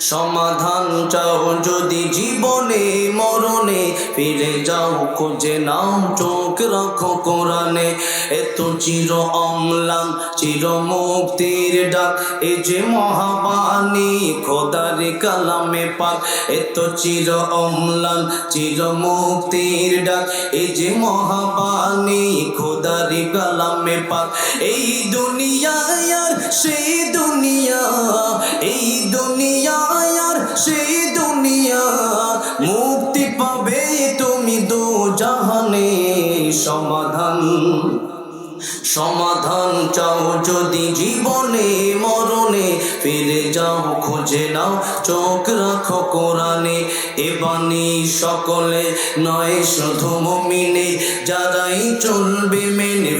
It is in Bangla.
সমাধান চাও যদি জীবনে, মরণে ফিরে যাও, খুঁজে নাও, চোখ রাখো কোরআনে। এত চির অম্লান, চির মুক্তির ডাক, এ যে মহাবাণী, খোদার কালামে পাক। এত চির অম্লান, চির মুক্তির ডাক, এ যে মহাবাণী, খোদার কালামে পাক। এই দুনিয়ায় আর সেই সেই দুনিয়া মুক্তি পাবে তুমি দু জাহানে সমাধান সমাধান চাও যদি জীবনে, মরণে। ফিরে যাও, খুঁজে নাও, চোখ রাখো কোরআনে। এ বাণী সকলে নয়, শুধু মমিনে। যারাই চলবে মেনে